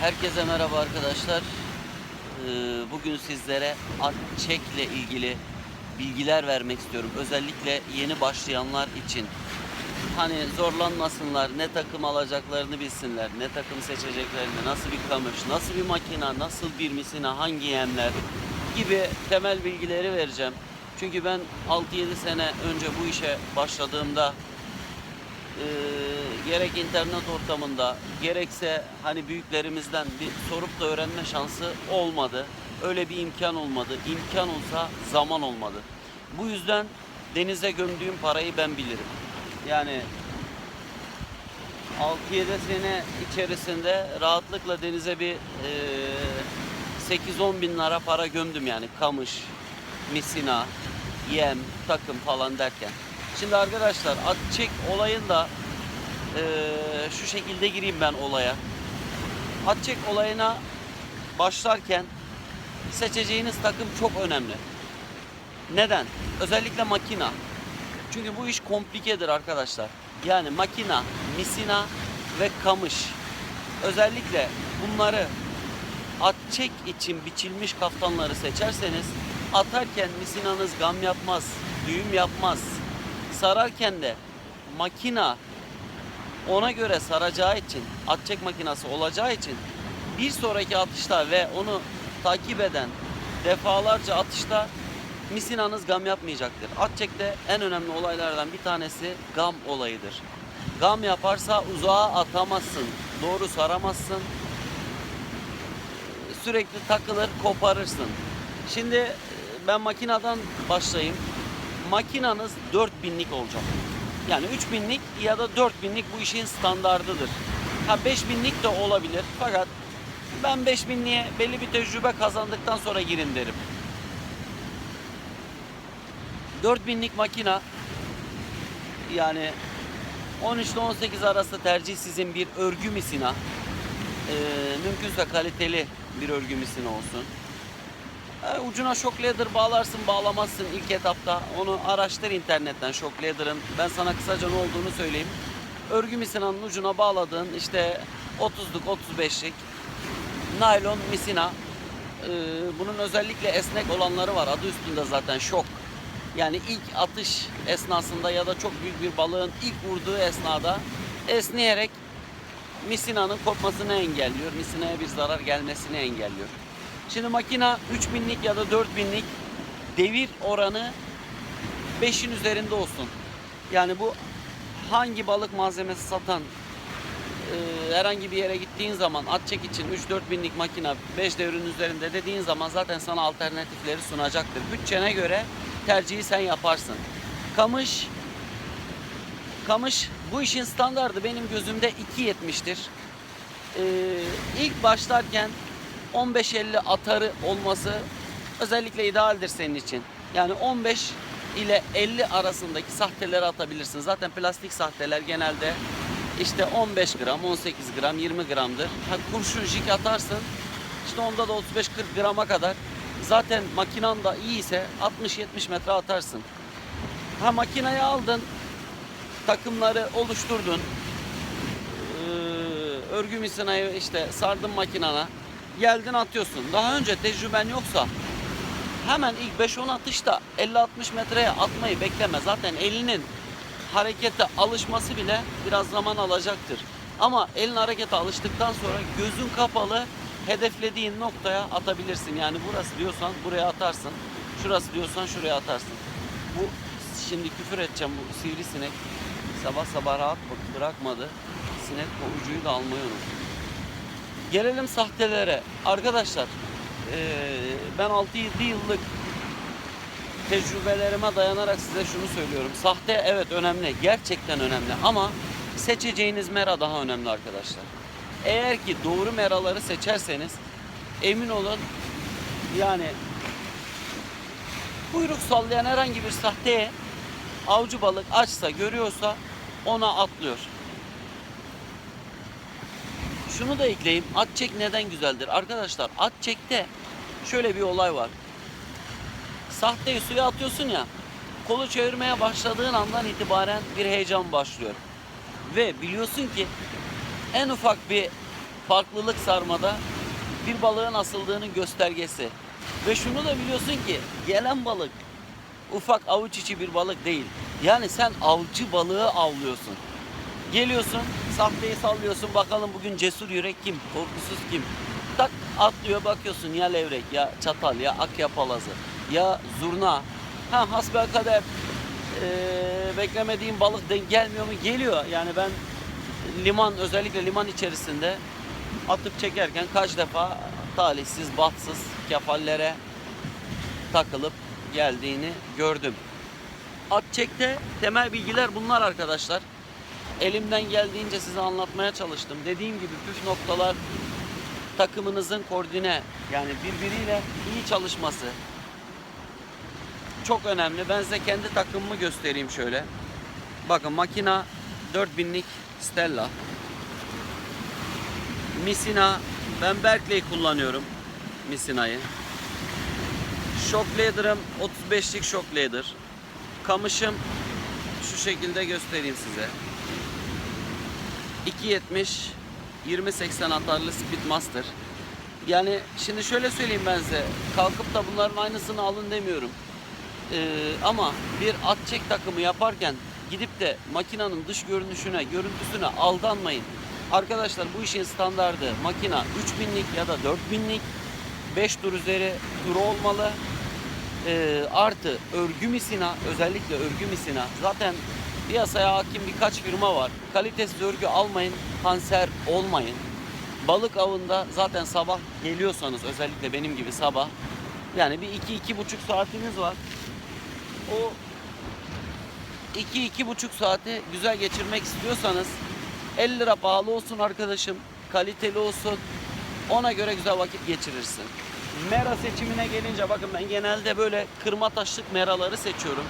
Herkese merhaba arkadaşlar. Ee, Bugün sizlere at çekle ilgili bilgiler vermek istiyorum. Özellikle yeni başlayanlar için. Hani zorlanmasınlar, ne takım alacaklarını bilsinler, ne takım seçeceklerini, nasıl bir kamış, nasıl bir makina, nasıl bir misina, hangi yemler gibi temel bilgileri vereceğim. Çünkü ben 6-7 sene önce bu işe başladığımda e, gerek internet ortamında gerekse hani büyüklerimizden bir sorup da öğrenme şansı olmadı. Öyle bir imkan olmadı. İmkan olsa zaman olmadı. Bu yüzden denize gömdüğüm parayı ben bilirim. Yani 6-7 sene içerisinde rahatlıkla denize bir e, 8-10 bin lira para gömdüm yani kamış, misina, yem, takım falan derken. Şimdi arkadaşlar at çek olayında e, şu şekilde gireyim ben olaya. At çek olayına başlarken seçeceğiniz takım çok önemli. Neden? Özellikle makina. Çünkü bu iş komplikedir arkadaşlar. Yani makina, misina ve kamış. Özellikle bunları at çek için biçilmiş kaftanları seçerseniz atarken misinanız gam yapmaz, düğüm yapmaz. Sararken de makina ona göre saracağı için, at çek makinası olacağı için bir sonraki atışta ve onu takip eden defalarca atışta misinanız gam yapmayacaktır. At çekte en önemli olaylardan bir tanesi gam olayıdır. Gam yaparsa uzağa atamazsın, doğru saramazsın, sürekli takılır, koparırsın. Şimdi e, ben makinadan başlayayım. Makinanız 4000'lik olacak. Yani 3000'lik ya da 4000'lik bu işin standardıdır. Ha 5000'lik de olabilir fakat ben 5000'liğe belli bir tecrübe kazandıktan sonra girin derim. 4000'lik makina yani 13 ile 18 arası tercih sizin bir örgü misina. Ee, mümkünse kaliteli bir örgü misina olsun. Ee, ucuna shock leather bağlarsın bağlamazsın ilk etapta. Onu araştır internetten shock leather'ın. Ben sana kısaca ne olduğunu söyleyeyim. Örgü misinanın ucuna bağladığın işte 30'luk 35'lik naylon misina. Ee, bunun özellikle esnek olanları var. Adı üstünde zaten şok. Yani ilk atış esnasında ya da çok büyük bir balığın ilk vurduğu esnada esneyerek misinanın kopmasını engelliyor. Misinaya bir zarar gelmesini engelliyor. Şimdi makina 3000'lik ya da 4000'lik devir oranı 5'in üzerinde olsun. Yani bu hangi balık malzemesi satan e, herhangi bir yere gittiğin zaman at çek için 3-4 binlik makina 5 devrin üzerinde dediğin zaman zaten sana alternatifleri sunacaktır. Bütçene göre tercihi sen yaparsın. Kamış Kamış bu işin standardı benim gözümde 2.70'tir. Ee, ilk başlarken 15-50 atarı olması özellikle idealdir senin için. Yani 15 ile 50 arasındaki sahteleri atabilirsin. Zaten plastik sahteler genelde işte 15 gram, 18 gram, 20 gramdır. Ha, kurşun jig atarsın. İşte onda da 35-40 grama kadar. Zaten makinan da iyiyse 60-70 metre atarsın. Ha makinayı aldın, takımları oluşturdun. Ee, örgü misinayı işte sardın makinana. Geldin atıyorsun. Daha önce tecrüben yoksa hemen ilk 5-10 atışta 50-60 metreye atmayı bekleme. Zaten elinin harekete alışması bile biraz zaman alacaktır. Ama elin harekete alıştıktan sonra gözün kapalı hedeflediğin noktaya atabilirsin. Yani burası diyorsan buraya atarsın. Şurası diyorsan şuraya atarsın. Bu şimdi küfür edeceğim bu sivrisinek sabah sabah rahat bırakmadı. Sinek o ucuyu da almayı unuttu. Gelelim sahtelere. Arkadaşlar ben 6-7 yıllık tecrübelerime dayanarak size şunu söylüyorum. Sahte evet önemli. Gerçekten önemli ama seçeceğiniz mera daha önemli arkadaşlar. Eğer ki doğru meraları seçerseniz emin olun yani kuyruk sallayan herhangi bir sahteye avcı balık açsa görüyorsa ona atlıyor. Şunu da ekleyeyim. At çek neden güzeldir? Arkadaşlar at çekte şöyle bir olay var. Sahteyi suya atıyorsun ya. Kolu çevirmeye başladığın andan itibaren bir heyecan başlıyor. Ve biliyorsun ki en ufak bir farklılık sarmada bir balığın asıldığının göstergesi. Ve şunu da biliyorsun ki gelen balık ufak avuç içi bir balık değil. Yani sen avcı balığı avlıyorsun. Geliyorsun, sahteyi sallıyorsun. Bakalım bugün cesur yürek kim, korkusuz kim? Tak atlıyor bakıyorsun ya levrek, ya çatal, ya akya palazı, ya zurna. Ha hasbelkader ee, beklemediğim balık denk gelmiyor mu? Geliyor. Yani ben liman özellikle liman içerisinde atıp çekerken kaç defa talihsiz, bahtsız kefallere takılıp geldiğini gördüm. Atçek'te temel bilgiler bunlar arkadaşlar. Elimden geldiğince size anlatmaya çalıştım. Dediğim gibi püf noktalar takımınızın koordine yani birbiriyle iyi çalışması çok önemli. Ben size kendi takımımı göstereyim şöyle. Bakın makina 4000'lik Stella. Misina ben Berkeley kullanıyorum Misina'yı. Shock Leader'ım 35'lik Shock. Kamışım şu şekilde göstereyim size. 2.70 20.80 atarlı Speedmaster. Yani şimdi şöyle söyleyeyim ben size. Kalkıp da bunların aynısını alın demiyorum. Ee, ama bir at çek takımı yaparken gidip de makinenin dış görünüşüne, görüntüsüne aldanmayın. Arkadaşlar bu işin standardı makina 3000'lik ya da 4000'lik 5 tur üzeri tur olmalı. Ee, artı örgü misina özellikle örgü misina zaten piyasaya hakim birkaç firma var. Kalitesiz örgü almayın, kanser olmayın. Balık avında zaten sabah geliyorsanız özellikle benim gibi sabah yani bir iki iki buçuk saatiniz var. O iki iki buçuk saati güzel geçirmek istiyorsanız 50 lira pahalı olsun arkadaşım, kaliteli olsun. Ona göre güzel vakit geçirirsin. Mera seçimine gelince bakın ben genelde böyle kırma taşlık meraları seçiyorum.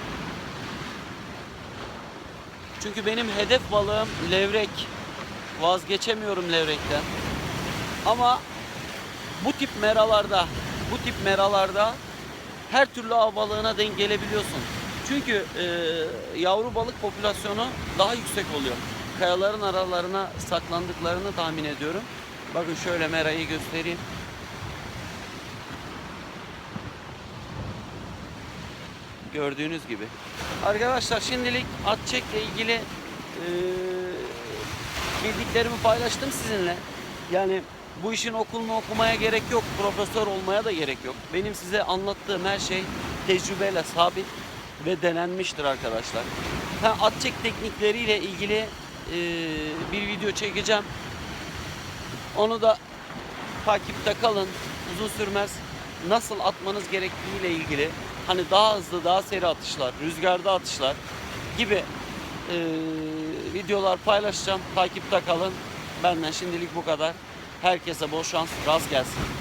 Çünkü benim hedef balığım levrek. Vazgeçemiyorum levrekten. Ama bu tip meralarda, bu tip meralarda her türlü av balığına denk gelebiliyorsun. Çünkü e, yavru balık popülasyonu daha yüksek oluyor. Kayaların aralarına saklandıklarını tahmin ediyorum. Bakın şöyle merayı göstereyim. Gördüğünüz gibi. Arkadaşlar şimdilik at çekle ilgili e, bildiklerimi paylaştım sizinle. Yani bu işin okulunu okumaya gerek yok, profesör olmaya da gerek yok. Benim size anlattığım her şey tecrübeyle sabit ve denenmiştir arkadaşlar. Ha, at çek teknikleriyle ilgili e, bir video çekeceğim. Onu da takipte kalın. Uzun sürmez. Nasıl atmanız gerektiğiyle ilgili hani daha hızlı, daha seri atışlar, rüzgarda atışlar gibi e, videolar paylaşacağım. Takipte kalın. Benden şimdilik bu kadar. Herkese bol şans, rast gelsin.